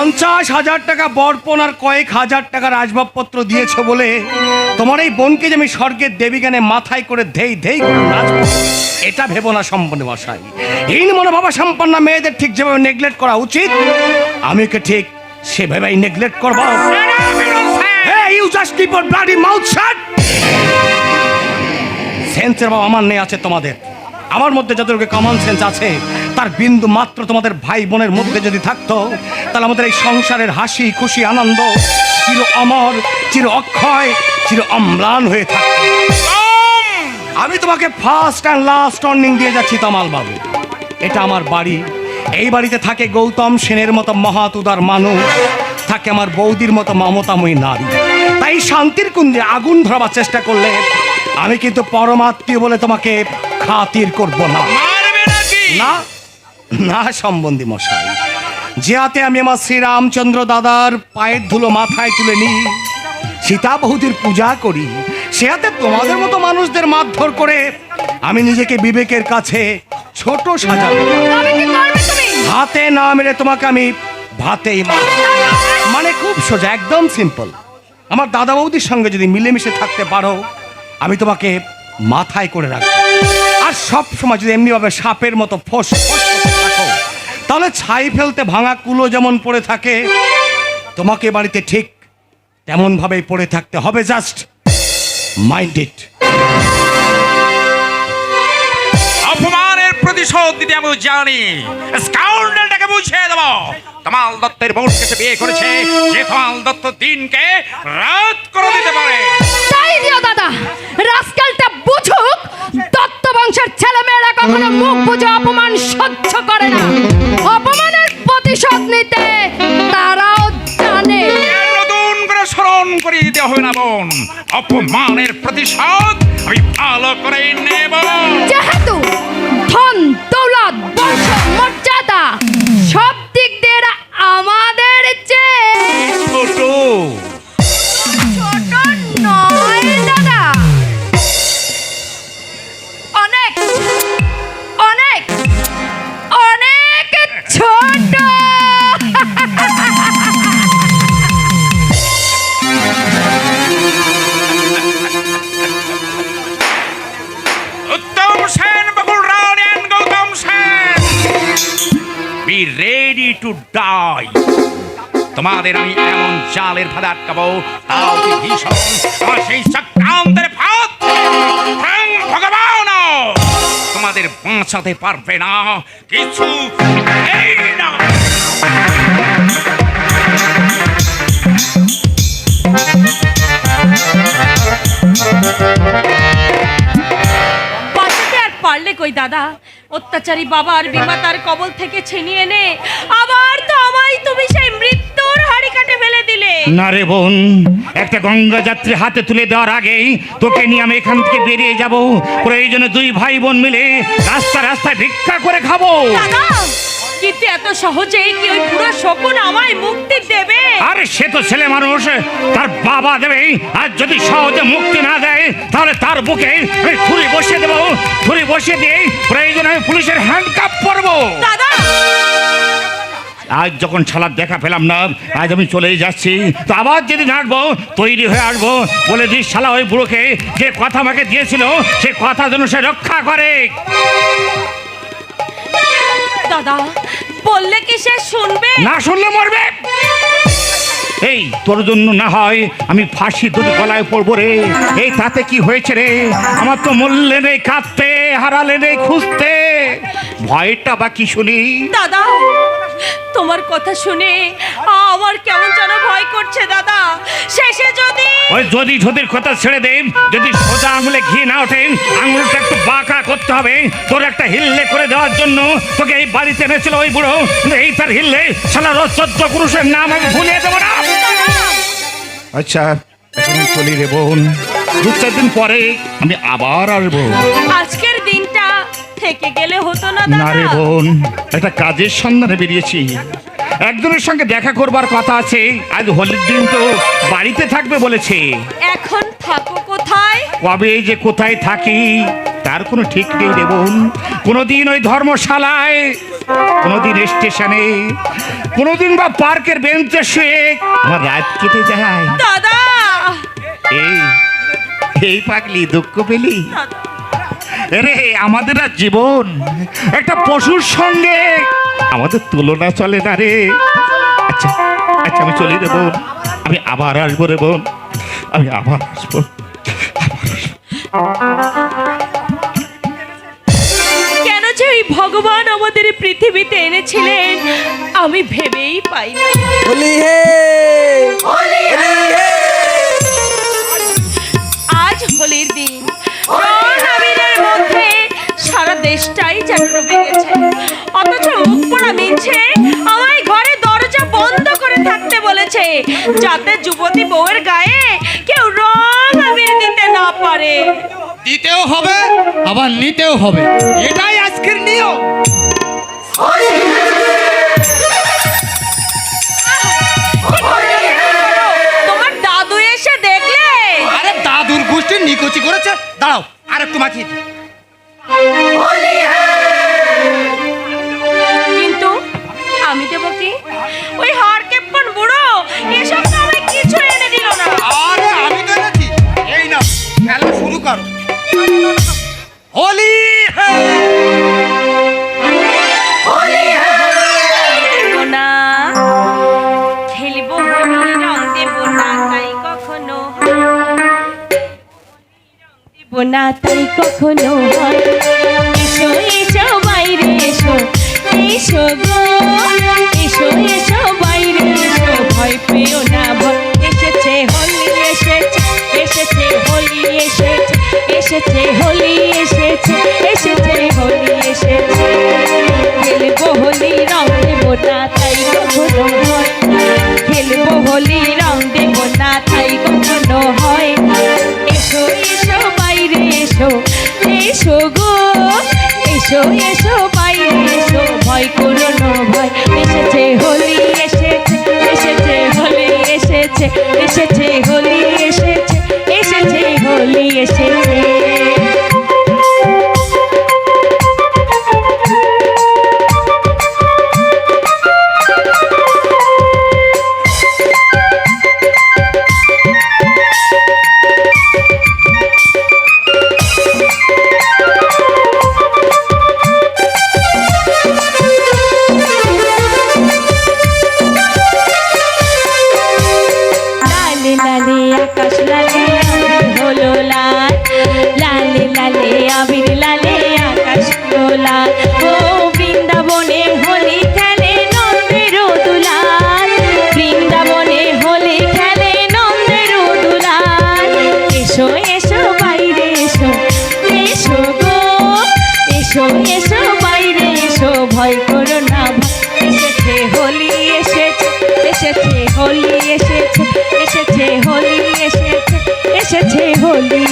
পঞ্চাশ হাজার টাকা বর্পণ আর কয়েক হাজার টাকার আসবাবপত্র দিয়েছ বলে তোমার এই বোনকে যে আমি স্বর্গের দেবীগানে মাথায় করে ধেই ধেই করে এটা ভেবো না সম্পন্ন মশাই। হীন মনোভাবা সম্পন্ন মেয়েদের ঠিক যেভাবে নেগলেক্ট করা উচিত আমি ওকে ঠিক সেভাবেই নেগলেক্ট করব। Shut! সেন্সের বাবা আমার নেই, আছে তোমাদের। আমার মধ্যে যতটুকু কমন সেন্স আছে, তার বিন্দু মাত্র তোমাদের ভাই বোনের মধ্যে যদি থাকতো, তাহলে আমাদের এই সংসারের হাসি, খুশি, আনন্দ চির অমর, চির অক্ষয়, চির অম্লান হয়ে থাকতো। আমি তোমাকে ফার্স্ট অ্যান্ড লাস্ট ওয়ার্নিং দিয়ে যাচ্ছি, তমাল বাবু। এটা আমার বাড়ি। এই বাড়িতে থাকে গৌতম সেনের মতো মহাত উদার মানুষ, থাকে আমার বৌদির মতো মমতাময়ী নারী। তাই শান্তির কুঞ্জে আগুন ধরাবার চেষ্টা করলে আমি কিন্তু পরমাত্মীয় বলে তোমাকে খাতির করব না। না না সম্বন্ধী মশাই। যে হাতে আমি আমার শ্রীরামচন্দ্র দাদার পায়ের ধুলো মাথায় তুলে নিই সীতা বহুদির পূজা করি সে হাতে তোমাদের মতো মানুষদের মারধর করে আমি নিজেকে বিবেকের কাছে ছোট সাজাবো। তুমি? হাতে না মেরে তোমাকে আমি ভাতেই মার মানে খুব সোজা একদম সিম্পল আমার দাদা বৌদির সঙ্গে যদি মিলেমিশে থাকতে পারো আমি তোমাকে মাথায় করে রাখব। আর সব সময় যদি এমনিভাবে সাপের মতো ফোস ফোস থাকো তাহলে ছাই ফেলতে ভাঙা কুলো যেমন পড়ে থাকে তোমাকে বাড়িতে ঠিক তেমন ভাবেই পড়ে থাকতে হবে জাস্ট মাইন্ড ইট। অপমানের প্রতিশোধ দিতে আমি জানি। স্কাউন্ডালটাকে বুঝিয়ে দেবো। তমাল দত্তের বোন কাছে বিয়ে করেছে যে তমাল দত্ত দিনকে রাত করে দিতে পারে। তাই দিও দাদা রাস্কালটা বুঝুক দত্ত বংশের ছেলেমেয়েরা কখনো মুখ বুঝে অপমান সহ্য করে না। অপমানের প্রতিশোধ নিতে তারাও জানে। নতুন করে স্মরণ করিয়ে দিতে হবে না বোন। অপমানের প্রতিশোধ আমি ভালো করে নেব। যেহেতু ধন দৌলত বংশ মর্যাদা সব দিক আটকাবো, তাও কি ভীষণ? আমার সেই চক্রান্তের ফাঁদ। ভগবান! তোমাদের বাঁচাতে পারবে না। কিছু পারলে কই, দাদা? অত্যাচারী বাবা আর বিমাতার কবল থেকে ছিনিয়ে এনে আবার তো আমায় তুমি সেই মৃত্যুর ফেলে দিলে? না রে বোন একটা গঙ্গা যাত্রী হাতে তুলে দেওয়ার আগেই তোকে নিয়ে আমি এখান থেকে বেরিয়ে যাব। প্রয়োজনে দুই ভাই বোন মিলে রাস্তা রাস্তায় ভিক্ষা করে খাব। দাদা কিন্তু এত সহজেই কি ওই পুরো শকুন আমায় মুক্তি দেবে? আরে সে তো ছেলে মানুষ তার বাবা দেবে। আর যদি সহজে মুক্তি না দেয় তাহলে তার বুকে আমি ছুরি বসিয়ে দেবো। ছুরি বসিয়ে দিয়ে প্রয়োজনে আমি পুলিশের হ্যান্ড কাপ পরবো। দাদা আজ যখন ছালার দেখা পেলাম না আজ আমি চলেই যাচ্ছি। তো আবার যদি নাটবো তৈরি হয়ে আসব। বলে দিস শালা ওই বুড়োকে যে কথা আমাকে দিয়েছিল সে কথা যেন সে রক্ষা করে। দাদা বললে কি সে শুনবে? না শুনলে মরবে। এই তোর জন্য না হয় আমি ফাঁসি দুটি গলায় পড়ব রে। এই তাতে কি হয়েছে রে? আমার তো মরলে নেই কাঁদতে হারালে নেই খুঁজতে। ভয়টা বা কি শুনি? দাদা তোমার কথা শুনে আমার কেমন যেন ভয় করছে দাদা। শেষে যদি ওই যদি ঝদির কথা ছেড়ে দে যদি সোজা আঙুলে ঘি না ওঠে আঙুলটা একটু বাঁকা করতে হবে। তোর একটা হিল্লে করে দেওয়ার জন্য তোকে এই বাড়িতে এনেছিল ওই বুড়ো। এই তার হিল্লে সালা রোজ পুরুষের নাম আমি ভুলিয়ে দেবো না। আচ্ছা এখন চলি রে বোন। দু চার দিন পরে আমি আবার আসব। দিনটা থেকে গেলে হতো না না রে বোন একটা কাজের সন্ধানে বেরিয়েছি। একজনের সঙ্গে দেখা করবার কথা আছে আজ হোলির দিন তো বাড়িতে থাকবে বলেছে। এখন থাকো কোথায়? কবে যে কোথায় থাকি তার কোনো ঠিক নেই রে বোন। কোনোদিন ওই ধর্মশালায় কোনোদিন স্টেশনে কোনোদিন বা পার্কের বেঞ্চে শুয়ে আমার রাত কেটে যায়। দাদা! এই এই পাগলি দুঃখ পেলি? রে আমাদের আর জীবন। একটা পশুর সঙ্গে। আমাদের তুলনা চলে না রে। আচ্ছা আচ্ছা আমি চলে দেব আমি আবার আসব রে বোন। আমি আবার আসব। কেন যে ওই ভগবান আমাদের পৃথিবীতে এনেছিলেন আমি ভেবেই পাই আজ হোলির দিন। গেছে অথচ মুখ পোড়া মিছে। আমায় ঘরে দরজা বন্ধ করে থাকতে বলেছে। যাতে যুবতী বউয়ের গায়ে কেউ রং আবির দিতে না পারে। দিতেও হবে আবার নিতেও হবে। এটাই আজকের নিয়ম। তোমার দাদু এসে দেখলে? আরে দাদুর গোষ্ঠী নিকুচি করেছে। দাঁড়াও আর একটু মাখিয়ে দিই। কখনো এসো এসো বাইরে এসো এসো গো। এসো এসো বাইরে এসো, ভয় পেও না, ভয়। এসেছে হোলি, এসেছে এসেছে হোলি, এসেছে এসেছে হোলি, এসেছে এসেছে হোলি, এসেছে। খেলব হোলি তাই খেলব হোলি এসো এসো বাইরে এসো ভয় করো না ভয় এসেছে হোলি এসেছে এসেছে হোলি এসেছে। আকাশ লালে হলো লাল। লালে লালে আবির লালে আকাশ হলো লাল।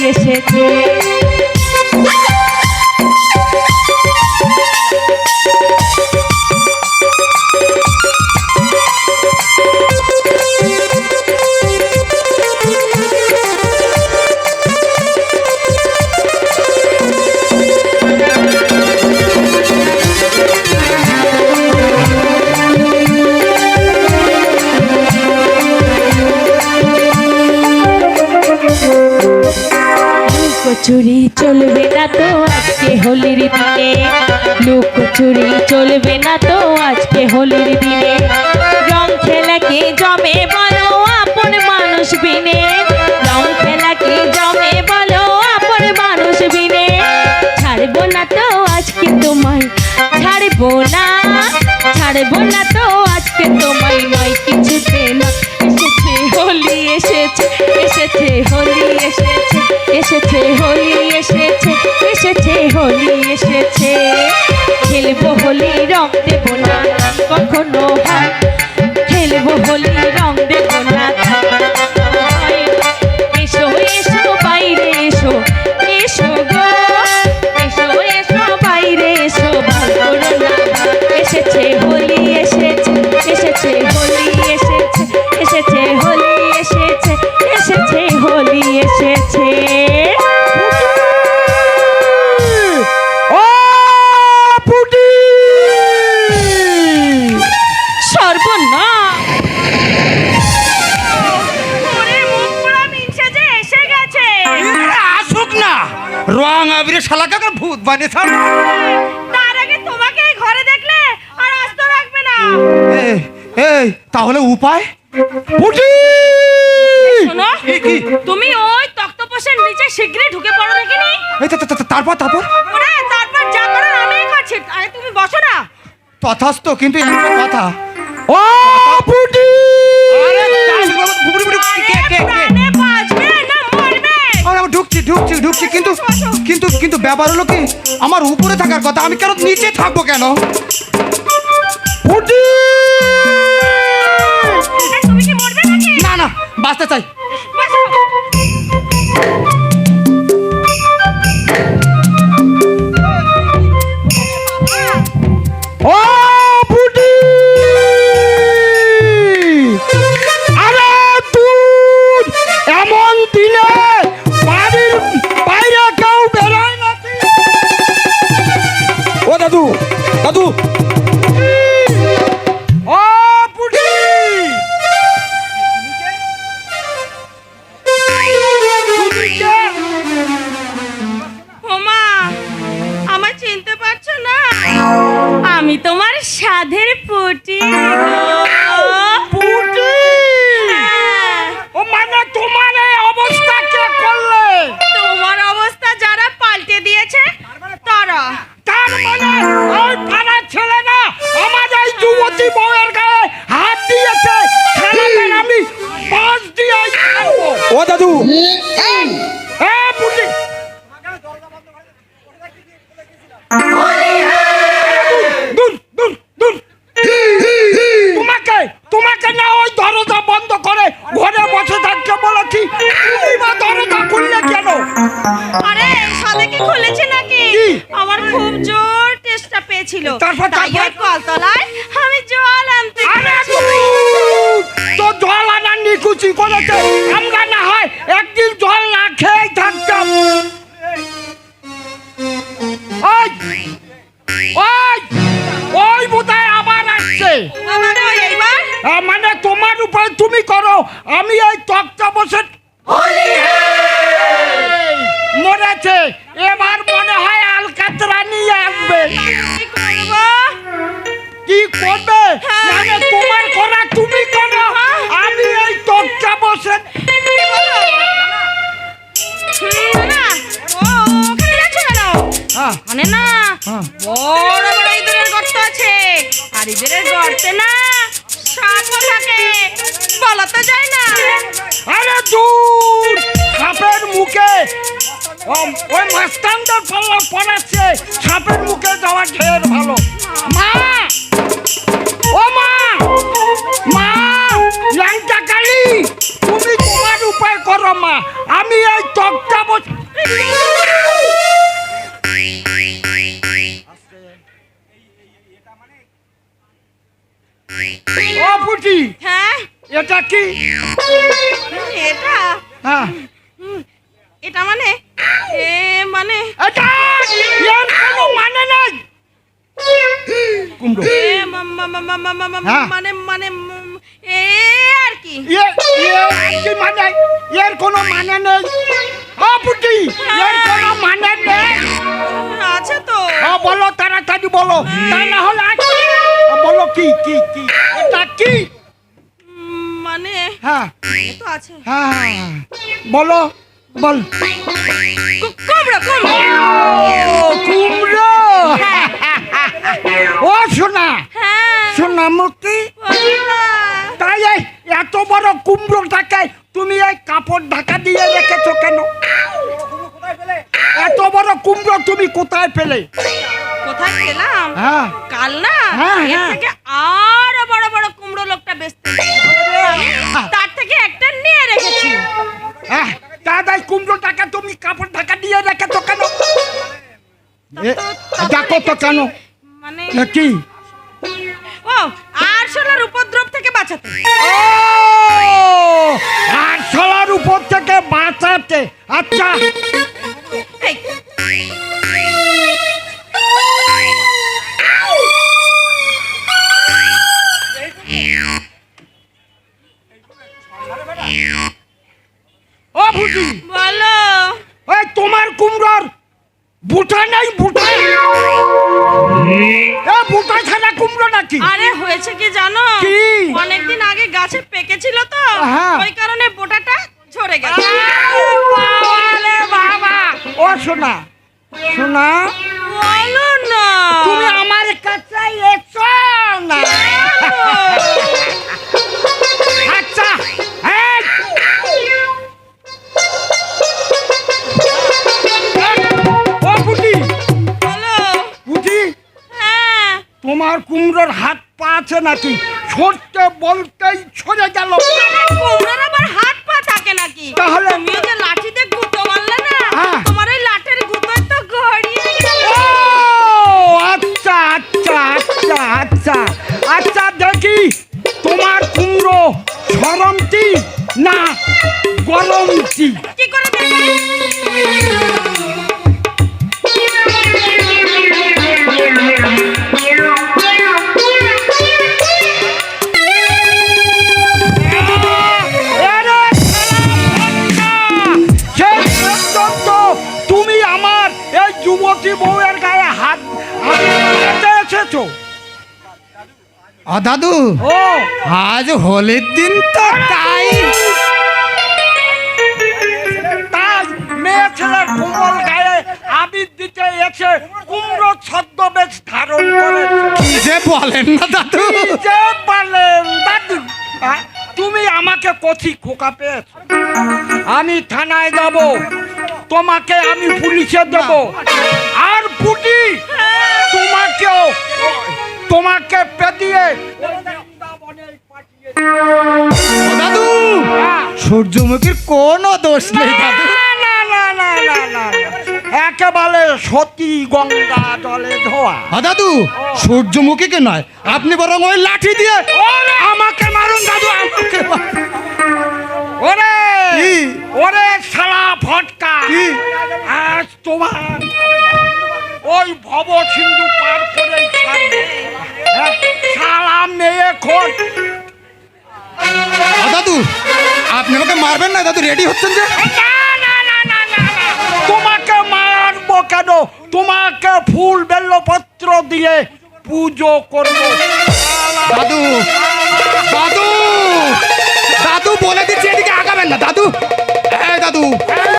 এসেছে। লুকোচুরি চলবে না তো আজকে হোলির দিনে। লুকোচুরি চলবে না তো আজকে হোলির দিনে। রং খেলাকে জমে বলো আপন মানুষ বিনে? রং খেলাকে জমে বলো আপন মানুষ বিনে? ছাড়বো না তো আজকে তোমায়, ছাড়বো না। ছাড়বো না তো আজকে তোমায় নয় কিছুতে না। এসেছে হোলি, এসেছে এসেছে হোলি, এসেছে। এসেছে হোলি এসেছে এসেছে হোলি এসেছে। খেলব হোলি রং দেবো না কখনো হয় মায়াবীর শালাকে করে ভূত বানিয়ে ছাড় তার আগে তোমাকে এই ঘরে দেখলে আর আস্ত রাখবে না। এই এই তাহলে উপায়? পুটি শোনো তুমি ওই তক্তপোষের নিচে শীঘ্রই ঢুকে পড়ো দেখিনি? এই তারপর তারপর? ওরে তারপর যা করার আমিই করছি। আরে তুমি বসো না। তথাস্ত কিন্তু একটা কথা? ও পুটি আরে কে কে কে? ঢুকছি ঢুকছি ঢুকছি। কিন্তু কিন্তু কিন্তু ব্যাপার হলো কি আমার উপরে থাকার কথা আমি কেন নিচে থাকব কেন? পুটি দাদু দাদু করেছে আমরা মানে না। বড় বড় ইঁদুরের গর্ত আছে আর ইঁদুরের গর্তে না সাপও থাকে। বলা তো যায় না আরে দূর সাপের মুখে ওই মাস্তানদের পাল্লা পড়াচ্ছে সাপের মুখে যাওয়া ঢের ভালো। মা! ও মা! মা ল্যাংটা কালি তুমি তোমার উপায় করো মা আমি এই তক্তা বস ও পুটি! হ্যাঁ? এটা কি? এটা? হ্যাঁ। এটা মানে? এ মানে? এটা এর কোনো মানে নেই। কুমড়ো। হ্যাঁ। মানে মানে এ আর কি? এ এ কি মানে? এর কোনো মানে নেই। ও পুটি এর কোনো মানে নেই। আছে তো। ও বলো তাড়াতাড়ি বলো। তা না হলে বলো কি কি কি? এটা কি? মানে হ্যাঁ। তো আছে। হ্যাঁ বলো বল। কুমড়ো কুমড়ো। ও সোনা। সোনা মুক্তি তাই এই এত বড় কুমড়ো ঢাকায় তুমি এই কাপড় ঢাকা দিয়ে রেখেছো কেন? এত বড় কুমড়ো তুমি কোথায় পেলে? কোথায় পেলাম? হ্যাঁ। কাল না? হ্যাঁ, হ্যাঁ। আরও বড় বড় কুমড়ো লোকটা বেচতে কেন? মানে কি? ও আরশোলার উপদ্রব থেকে বাঁচাতে। আরশোলার উপর থেকে বাঁচাতে। আচ্ছা। ও বুঝি বলো। ওই তোমার কুমড়োর বুটা নাই বুটা এ বুটা ছাড়া কুমড়ো নাকি? আরে হয়েছে কি জানো? কি? অনেকদিন আগে গাছে পেকেছিল তো হ্যাঁ। ওই কারণে বোটাটা ঝরে গেছে। বাবা। ও শোনা শোনা বলো না। তুমি আমার কাছে এসো না। আচ্ছা। কুমড়োর হাত পা আছে নাকি? ছড়তে বলতেই ছড়ে গেল। কুমড়োর আবার হাত পা থাকে নাকি? তাহলে? তুমিও যে লাঠিতে গুঁতো মারলে না হ্যাঁ। তোমার ওই লাঠের গুঁতোয় তো গড়িয়ে গেল। ও আচ্ছা আচ্ছা আচ্ছা আচ্ছা। আচ্ছা দেখি তোমার কুমড়ো সরমতি না গরমতি কি? করে দাদু ও। আজ হোলির দিন তো তাই। তাই মেয়ে ছেলের কোমল গায়ে আবির দিতে এসে কুমড়ো ছদ্মবেশ ধারণ করেছে কি যে বলেন না দাদু। যে বলেন দাদু। তুমি আমাকে কচি খোকা পেয়েছ। আমি থানায় যাব। তোমাকে আমি পুলিশে দেব। আর পুটি তোমাকেও তোমাকে পেদিয়ে ও দাদু। সূর্যমুখীর কোনো দোষ নেই দাদু। না না না না না না একেবারে সতী গঙ্গা জলে ধোয়া। দাদু সূর্যমুখীকে নয় আপনি বরং ওই লাঠি দিয়ে আমাকে মারুন দাদু আমাকে ওরে? ওরে শালা ফটকা? আজ তোমার ওই ভব সিন্ধু পার করে ছাড়বে হ্যাঁ? শালা মেয়ে খোঁজ দাদু আপনি আমাকে মারবেন না? দাদু রেডি হচ্ছেন যে? তোমাকে মারবো কেন? তোমাকে ফুল বেল্লপত্র দিয়ে পুজো করব। দাদু দাদু দাদু বলে দিচ্ছি এদিকে আগাবেন না দাদু।